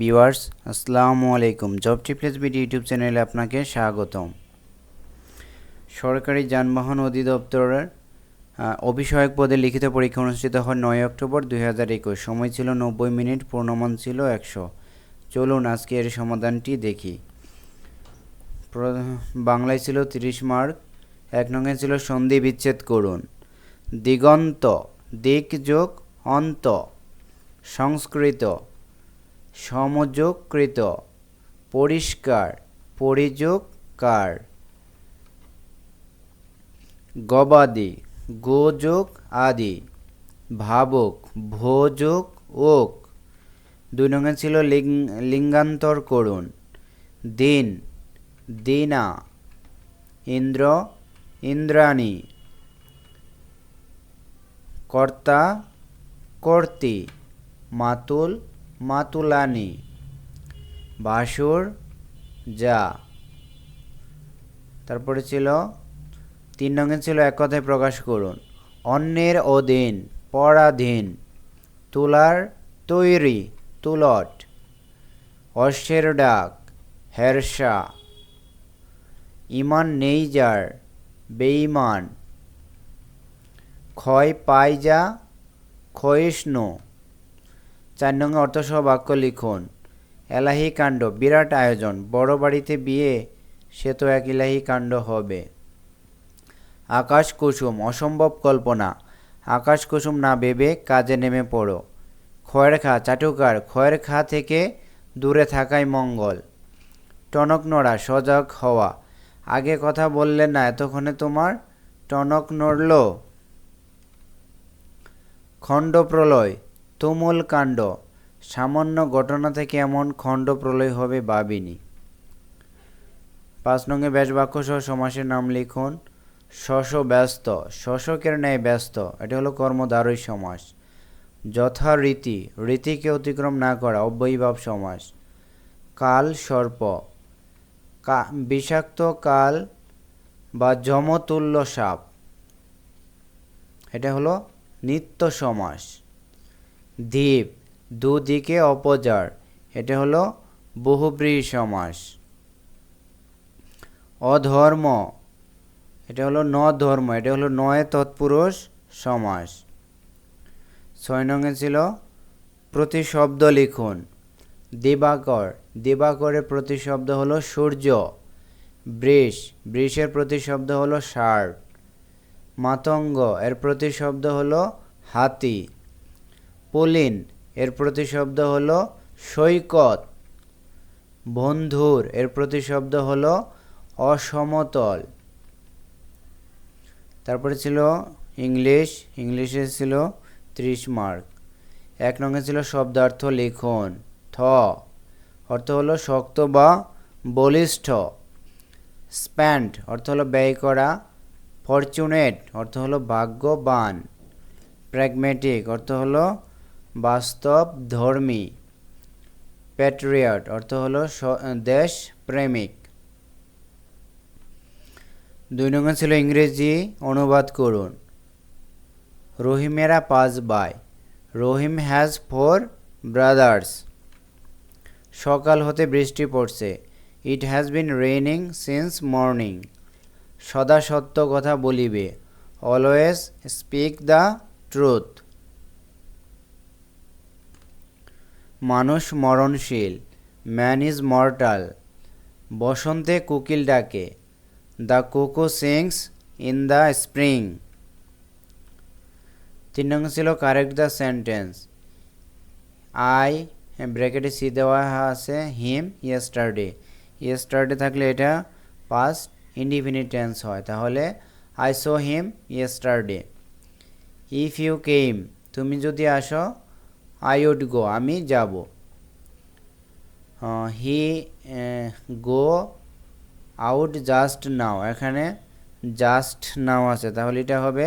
Viewers, আসসালামু আলাইকুম। Job টিপলেস BD YouTube চ্যানেলে আপনাকে স্বাগতম। সরকারি যানবাহন অধিদপ্তরের অভিষয়ক পদে লিখিত পরীক্ষা অনুষ্ঠিত হয় নয় অক্টোবর দুই হাজার একুশ। সময় ছিল নব্বই মিনিট, পূর্ণমান ছিল একশো। চলুন আজকে এর সমাধানটি দেখি। বাংলায় ছিল তিরিশ মার্ক, এক নঙ্গে ছিল সন্ধি বিচ্ছেদ করুন। দিগন্ত দিক যোগ অন্ত, সংস্কৃত সমযোগকৃত, পরিষ্কার পরিযোগ কার গবাদি গোযোগ আদি, ভাবক ভোযোগ ওক। দুই নঙ্গে ছিল লিঙ্গান্তর করুন। দিন, দিনা, ইন্দ্র, ইন্দ্রাণী। কর্তা, কর্তি, মাতুল মাতুলানি, বাসুর, যা। তারপরে ছিল, তিন রঙের ছিল, এক কথায় প্রকাশ করুন। অন্যের অধীন, পরাধীন, তুলার তৈরি, তুলট, অশ্বের ডাক, হেরসা। ইমান নেই যার, বেঈমান। ক্ষয় পাই যা, ক্ষয়িষ্ণু। চার নং অর্থসহ বাক্য লিখুন, এলাহি কাণ্ড, বিরাট আয়োজন, বড় বাড়িতে বিয়ে, সে তো এক ইলাহি কাণ্ড হবে। আকাশ কুসুম, অসম্ভব কল্পনা। আকাশ কুসুম না ভেবে কাজে নেমে পড়ো। খয়ের খা, চাটুকার, খয়ের খা থেকে দূরে থাকাই মঙ্গল। টনক নড়া, সজাগ হওয়া। আগে কথা বললে না, এতক্ষণে তোমার টনক নড়ল? খণ্ড প্রলয় তুমুল কাণ্ড। সামান্য ঘটনা থেকে এমন খণ্ড প্রলয় হবে ভাবিনি পাঁচ নঙ্গে ব্যাস বাক্য সহ সমাসের নাম লিখুন, শশ ব্যস্ত, শশকের ন্যায় ব্যস্ত, এটা হলো কর্মদ্বারই সমাস। যথারীতি, রীতিকে অতিক্রম না করা, অব্যয়ীভাব সমাস। কাল সর্প বিষাক্ত কাল বা যমতুল্য সাপ, এটা হলো নিত্য সমাস। দ্বীপ, দুদিকে অপজার। এটা হলো বহুব্রীহি সমাস। অধর্ম, এটা হলো ন ধর্ম এটা হলো নয় তৎপুরুষ সমাস। ছয় নঙে ছিল প্রতিশব্দ লিখুন। দিবাকর, দিবাকরের প্রতিশব্দ হলো সূর্য। বৃষ, বৃষের প্রতিশব্দ হলো ষাঁড় মাতঙ্গ, এর প্রতিশব্দ হলো হাতি। পুলিন। এর প্রতিশব্দ হলো সৈকত, বন্ধুর। এর প্রতিশব্দ হলো অসমতল। তারপরে ছিল ইংলিশ, ইংলিশে ছিল ত্রিশ মার্ক। এক নঙ্গে ছিল শব্দার্থ লিখন, থ। অর্থ হলো শক্ত বা বলিষ্ঠ। স্প্যান্ড অর্থ হলো ব্যয় করা। ফরচুনেট, অর্থ হলো ভাগ্যবান। প্র্যাগমেটিক অর্থ হলো বাস্তব ধর্মী প্যাট্রিয়ট অর্থ হলো দেশ প্রেমিক। দুই নম্বর ছিল ইংরেজি, অনুবাদ করুন। রহিমেরা পাঁচ by Rahim has four brothers সকাল হতে বৃষ্টি পড়ছে। It has been raining since morning সদা সত্য কথা বলিবে। অলওয়েজ স্পিক দ্য ট্রুথ মানুষ মরণশীল ম্যান ইজ মর্টাল বসন্তে কুকিল ডাকে the cuckoo sings in the spring তিন নম্বর ছিল কারেক্ট দ্য সেন্টেন্স আই ব্র্যাকেটে সি দেওয়া আছে হিম ইয়েস্টারডে ইয়েস্টারডে থাকলে এটা পাস্ট ইনডিফিনিট টেন্স হয়। তাহলে I saw him yesterday if you came তুমি যদি আসো আই উড গো, আমি যাব। He go, out just now. এখানে জাস্ট নাও আছে, তাহলে এটা হবে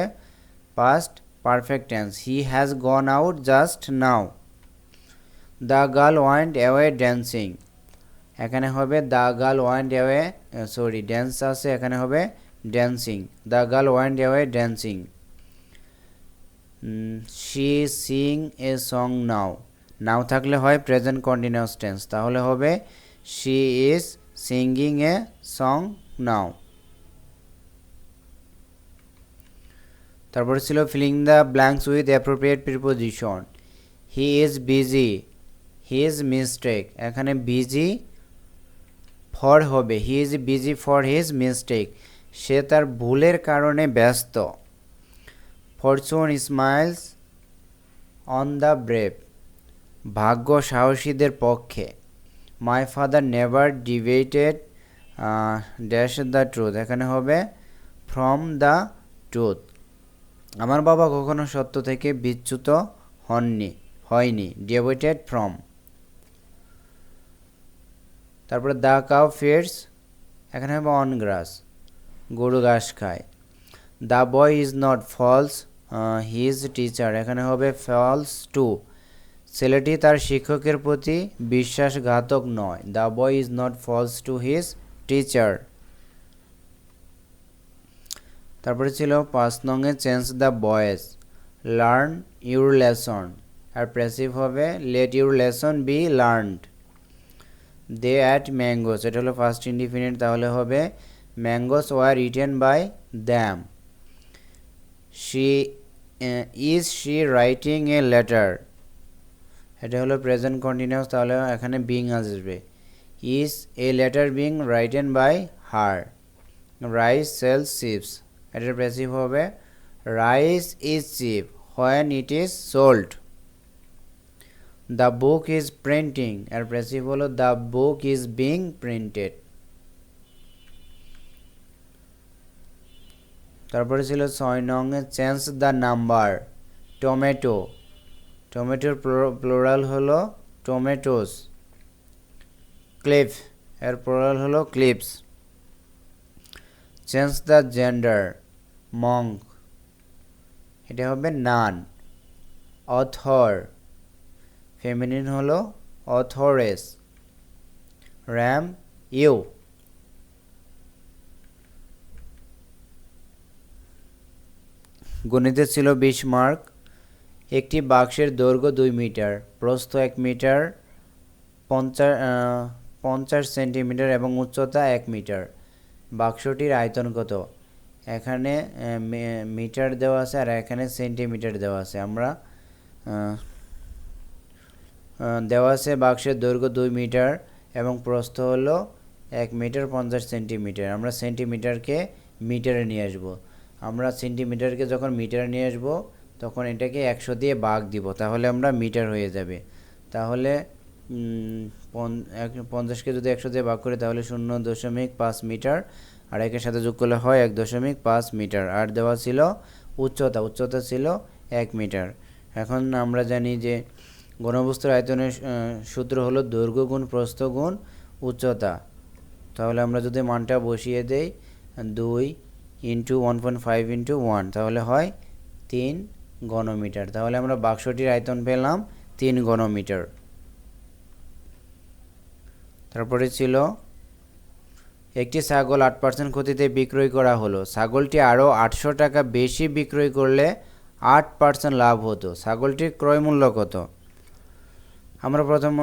past perfect tense. He has gone out just now. The girl want away dancing. এখানে হবে the girl want away, sorry, dance আছে, এখানে হবে dancing. The girl want away dancing. She sing a, song, now. Now থাকলে হয় present continuous tense তাহলে হবে she is singing a song, now. তারপরে ছিল filling the blanks with appropriate preposition he is busy he is mistake এখানে busy for হবে। He is busy for his mistake সে তার ভুলের কারণে ব্যস্ত। Fortune smiles on the brave. ভাগ্য সাহসীদের পক্ষে। My father never debated dash the truth. এখানে হবে, ফ্রম দ্য ট্রুথ। আমার বাবা কখনো সত্য থেকে বিচ্যুত হননি, হয়নি। Debated from. তারপরে দ্য কাউ ফিয়ার্স এখানে হবে অন গ্রাস গরু ঘাস খায়। The boy is not false his teacher এখানে হবে ফলস টু ছেলেটি তার শিক্ষকের প্রতি বিশ্বাসঘাতক নয়। The boy is not false to his teacher তারপরে ছিল পাঁচ নঙে change the boys learn your lesson R passive হবে let your lesson be learned they ate mangoes এটা হলো ফার্স্ট ইন্ডিফিনিট তাহলে হবে mangoes were written by them she is she writing a letter এটা হলো প্রেজেন্ট কন্টিনিউস তাহলে এখানে being আসবে। Is a letter being written by her rice sells cheaps এটার প্রেসিভ হবে। Rice is cheap when it is sold the book is printing এর passive হলো the book is being printed তারপরে ছিল ছয় নং চেঞ্জ দ্য নাম্বার, টমেটো। টমেটোর plural হলো টমেটোস। ক্লিপ এর প্লোরাল হলো clips. Change the gender, monk. এটা হবে নান, অথর। ফেমিনিন হলো অথরেস। RAM, you. গণিতে ছিল বিশ মার্ক। একটি বাক্সের দৈর্ঘ্য দুই মিটার, প্রস্থ এক মিটার, পঞ্চাশ পঞ্চাশ সেন্টিমিটার এবং উচ্চতা এক মিটার। বাক্সটির আয়তন কত? এখানে মিটার দেওয়া আছে আর এখানে সেন্টিমিটার দেওয়া আছে। আমরা দেওয়া আছে বাক্সের দৈর্ঘ্য দুই মিটার এবং প্রস্থ হলো এক মিটার পঞ্চাশ সেন্টিমিটার। আমরা সেন্টিমিটারকে মিটারে নিয়ে আসব। আমরা সেন্টিমিটারকে যখন মিটার নিয়ে আসব, তখন এটাকে একশো দিয়ে বাঘ দিব, তাহলে আমরা মিটার হয়ে যাবে। তাহলে পঞ্চাশকে যদি একশো দিয়ে ভাগ করি, তাহলে শূন্য দশমিক পাঁচ মিটার, আর একের সাথে যোগ করলে হয় এক দশমিক পাঁচ মিটার, আর দেওয়া ছিল উচ্চতা উচ্চতা ছিল এক মিটার। এখন আমরা জানি যে গণবস্তুর আয়তনের সূত্র হলো দৈর্ঘ্য গুণ প্রস্থ গুণ উচ্চতা। তাহলে আমরা যদি মানটা বসিয়ে দেই, দুই into one point five into one তাহলে হয় তিন ঘনমিটার। তাহলে আমরা বাক্সটির আয়তন পেলাম তিন ঘনমিটার। তারপরে ছিল একটি ছাগল আট পার্সেন্ট ক্ষতিতে বিক্রয় করা হলো। ছাগলটি আরও আটশো টাকা বেশি বিক্রয় করলে আট পার্সেন্ট লাভ হতো। ছাগলটির ক্রয় মূল্য কত? আমরা প্রথম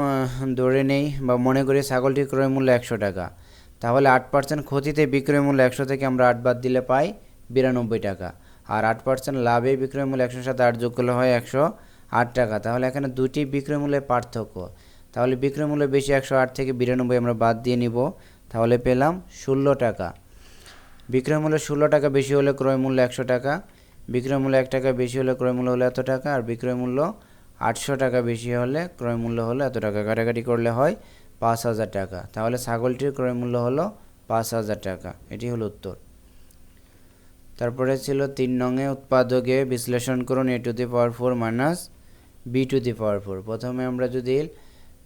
ধরে নেই বা মনে করি ছাগলটির ক্রয় মূল্য একশো টাকা। তাহলে আট পার্সেন্ট ক্ষতিতে বিক্রয় মূল্য একশো থেকে আমরা আট বাদ দিলে পাই বিরানব্বই টাকা। আর আট পার্সেন্ট লাভে বিক্রয় মূল্য একশোর সাথে আট যোগ করলে হয় একশো আট টাকা। তাহলে এখানে দুটি বিক্রয় মূল্যের পার্থক্য। তাহলে বিক্রয় মূল্য বেশি একশো আট থেকে বিরানব্বই আমরা বাদ দিয়ে নিব। তাহলে পেলাম ষোলো টাকা। বিক্রয় মূল্য ষোলো টাকা বেশি হলে ক্রয় মূল্য একশো টাকা। বিক্রয় মূল্য এক টাকা বেশি হলে ক্রয় মূল্য হলো এত টাকা। আর বিক্রয় মূল্য আটশো টাকা বেশি হলে ক্রয় মূল্য হলো এত টাকা। কাটাকাটি করলে হয় পাঁচ হাজার টাকা। তাহলে ছাগলটির ক্রয় মূল্য হলো পাঁচ হাজার টাকা। এটি হলো উত্তর। তারপরে ছিল তিন নঙে উৎপাদকে বিশ্লেষণ করুন a to the power four minus b to the power four প্রথমে আমরা যদি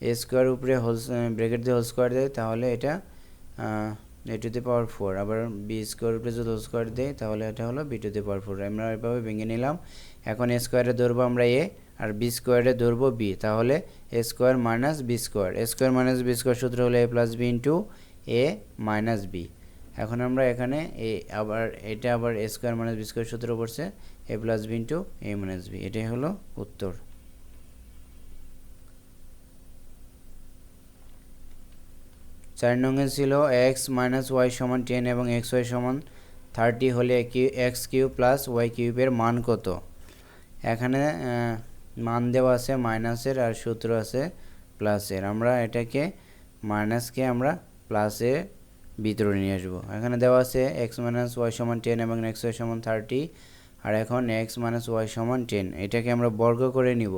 এ স্কোয়ার উপরে হোল ব্রেকেট দিয়ে হোল স্কোয়ার দেয় তাহলে এটা a to the power four আবার বি স্কোয়ার উপরে যদি হোল স্কোয়ার দেয় তাহলে এটা হলো b to the power four আমরা এভাবে ভেঙে নিলাম। এখন এ স্কোয়ারে ধরবো আমরা এ আর বি স্কোয়ারে ধরবো বি তাহলে a square minus b square a square minus b square সূত্র হলো a plus b into a minus b এখন আমরা এখানে এ আবার, এটা আবার a square minus b square সূত্র পড়ছে a plus b into a minus b এটাই হলো উত্তর। চার নঙ্গে ছিল এক্স মাইনাস ওয়াই সমান টেন এবং এক্স ওয়াই সমান থার্টি হলে cube x cube plus y কিউবের মান কত? এখানে মান দেওয়া আছে মাইনাসের আর সূত্র আছে প্লাসের আমরা এটাকে মাইনাসকে আমরা প্লাসে ভিতরে নিয়ে আসব। এখানে দেওয়া আছে এক্স মাইনাস ওয়াই সমান টেন এবং এক্স ওয়াই সমান থার্টি আর এখন এক্স মাইনাস ওয়াই সমান টেন এটাকে আমরা বর্গ করে নিব।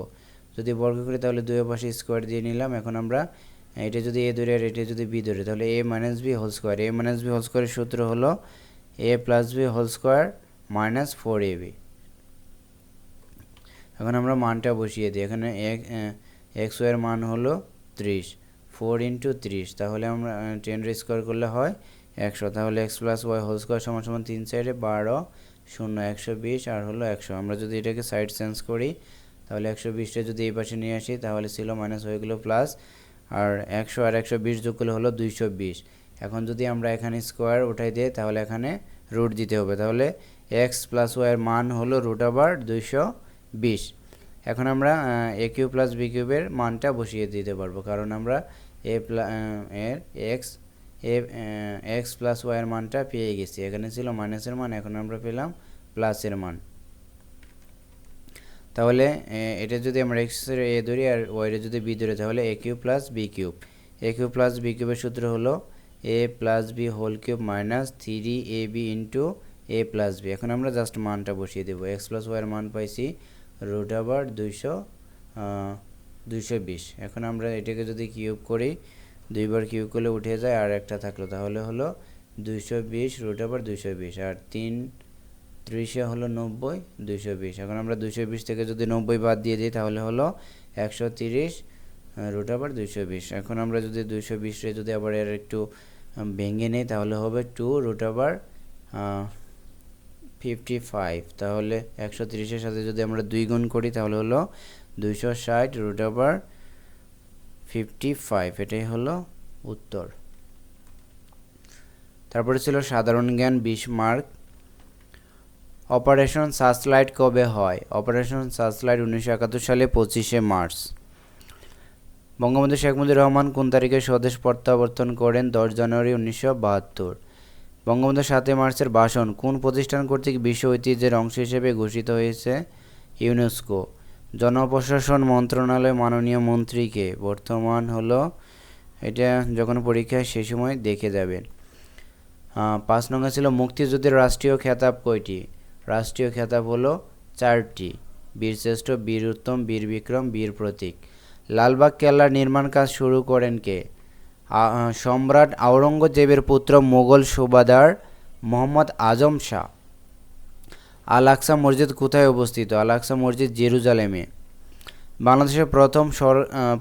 যদি বর্গ করি তাহলে দুই পাশে স্কোয়ার দিয়ে নিলাম। এখন আমরা এটা যদি এ ধরে আর এটা যদি বি ধরে তাহলে a minus b whole square a minus b whole স্কোয়ারের সূত্র হলো a plus b whole square minus four a b এখন আমরা মানটা বসিয়ে দিই। এখানে এক্স ওয়ের মান হলো ত্রিশ। ফোর ইন্টু ত্রিশ, তাহলে আমরা টেন স্কোয়ার করলে হয় একশো। তাহলে x plus y whole square সমান সমান তিন সাইডে বারো, শূন্য, একশো বিশ, আর হলো একশো। আমরা যদি এটাকে সাইড চেঞ্জ করি, তাহলে একশো বিশটা যদি এই পাশে নিয়ে আসি, তাহলে ছিল মাইনাস হয়ে গেলো প্লাস আর একশো আর একশো বিশ যোগ করলে হলো দুইশো বিশ। এখন যদি আমরা এখানে স্কোয়ার উঠাই দিই, তাহলে এখানে রুট দিতে হবে। তাহলে এক্স প্লাস ওয়াইয়ের মান হলো রুট আবার দুইশো বিশ। এখন আমরা এ কিউ প্লাস বি কিউবের মানটা বসিয়ে দিতে পারব। কারণ আমরা এ এর এক্স এ এক্স প্লাস ওয়াইয়ের মানটা পেয়ে গেছি। এখানে ছিল মাইনাসের মান, এখন আমরা পেলাম প্লাসের মান। তাহলে এটা যদি আমরা এক্সের এ ধরি আর ওয়াইরে যদি বি ধরি, তাহলে a cube plus b cube a cube plus b কিউবের সূত্র হলো a plus b whole cube minus three a b into a plus b এখন আমরা জাস্ট মানটা বসিয়ে দেবো। এক্স প্লাস ওয়াইয়ের মান পাইছি রুট আবার দুইশো দুইশো বিশ। এখন আমরা এটাকে যদি কিউব করি, দুইবার কিউব করলে উঠে যায় আর একটা থাকল। তাহলে হলো দুইশো বিশ রুট আবার দুইশো বিশ। আর তিন ত্রিশে হলো নব্বই, দুইশো বিশ। এখন আমরা দুইশো বিশ থেকে যদি নব্বই বাদ দিয়ে দিই, তাহলে হলো একশো তিরিশ রুট আবার দুইশো বিশ। এখন আমরা যদি দুইশো বিশে যদি আবার এর একটু ভেঙে নিই, তাহলে হবে টু রুট আবার ফিফটি ফাইভ তাহলে একশো তিরিশের সাথে যদি আমরা দুই গুণ করি, তাহলে হলো দুইশো ষাট রুট আবার ফিফটি ফাইভ এটাই হলো উত্তর। তারপরে ছিল সাধারণ জ্ঞান বিশ মার্ক অপারেশন সার্চলাইট কবে হয়? অপারেশন সার্চলাইট উনিশশো একাত্তর সালে পঁচিশে মার্চ। বঙ্গবন্ধু শেখ মুজিবুর রহমান কোন তারিখে স্বদেশ প্রত্যাবর্তন করেন? দশ জানুয়ারি উনিশশো বাহাত্তর। বঙ্গবন্ধু সাতই মার্চের ভাষণ কোন প্রতিষ্ঠান কর্তৃক বিশ্ব ঐতিহ্যের অংশ হিসেবে ঘোষিত হয়েছে? ইউনেস্কো। জনপ্রশাসন মন্ত্রণালয় মাননীয় মন্ত্রীকে বর্তমান হলো, এটা যখন পরীক্ষায় সে সময় দেখে যাবেন। পাঁচ নম্বর ছিল মুক্তিযুদ্ধের রাষ্ট্রীয় খেতাব কয়টি? রাষ্ট্রীয় খেতাব হলো চারটি। বীরশ্রেষ্ঠ বীর উত্তম বীর বিক্রম বীর প্রতীক। লালবাগ কেল্লার নির্মাণ কাজ শুরু করেন কে? সম্রাট আওরঙ্গজেবের পুত্র মোগল সুবাদার মোহাম্মদ আজম শাহ। আল আকসা মসজিদ কোথায় অবস্থিত? আল আকসা মসজিদ জেরুজালেমে। বাংলাদেশের প্রথম সর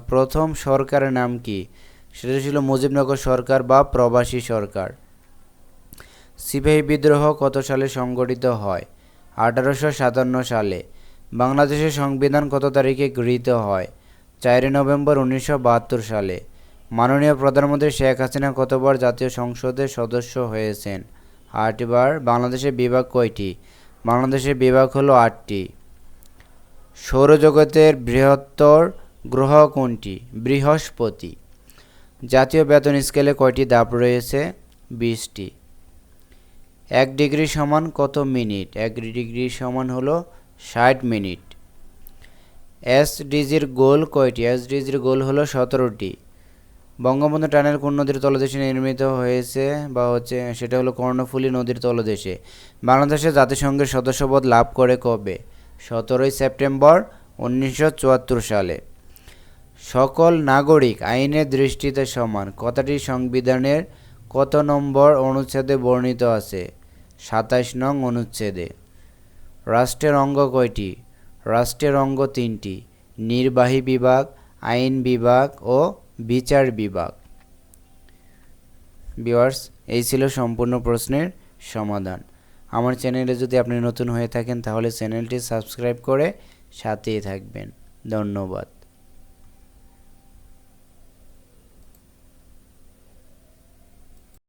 প্রথম সরকারের নাম কি? সেটা ছিল মুজিবনগর সরকার বা প্রবাসী সরকার। সিপাহী বিদ্রোহ কত সালে সংগঠিত হয়? আঠারোশো সাতান্ন সালে। বাংলাদেশের সংবিধান কত তারিখে গৃহীত হয়? চারই নভেম্বর উনিশশো বাহাত্তর সালে। মাননীয় প্রধানমন্ত্রী শেখ হাসিনা কতবার জাতীয় সংসদের সদস্য হয়েছেন। আটবার বাংলাদেশের বিভাগ কয়টি? বাংলাদেশের বিভাগ হলো আটটি। সৌরজগতের বৃহত্তর গ্রহ কোনটি? বৃহস্পতি। জাতীয় বেতন স্কেলে কয়টি ধাপ রয়েছে? বিশটি। এক ডিগ্রি সমান কত মিনিট? এক ডিগ্রি সমান হলো ষাট মিনিট। এসডিজির গোল কয়টি? এসডিজির গোল হলো সতেরোটি। বঙ্গবন্ধু টানেল কোন নদীর তলদেশে নির্মিত হয়েছে বা হচ্ছে সেটা হলো কর্ণফুলী নদীর তলদেশে। বাংলাদেশে জাতিসংঘের সদস্যপদ লাভ করে কবে? সতেরোই সেপ্টেম্বর উনিশশো চুয়াত্তর সালে। সকল নাগরিক আইনের দৃষ্টিতে সমান। কথাটি সংবিধানের কত নম্বর অনুচ্ছেদে বর্ণিত আছে? সাতাইশ নং অনুচ্ছেদে। রাষ্ট্রের অঙ্গ কয়টি? রাষ্ট্রের অঙ্গ তিনটি। নির্বাহী বিভাগ, আইন বিভাগ ও বিচার বিভাগ। বিওয়ার্স এই ছিল সম্পূর্ণ প্রশ্নের সমাধান। আমার চ্যানেলে যদি আপনি নতুন হয়ে থাকেন, তাহলে চ্যানেলটি সাবস্ক্রাইব করে সাথেই থাকবেন। ধন্যবাদ।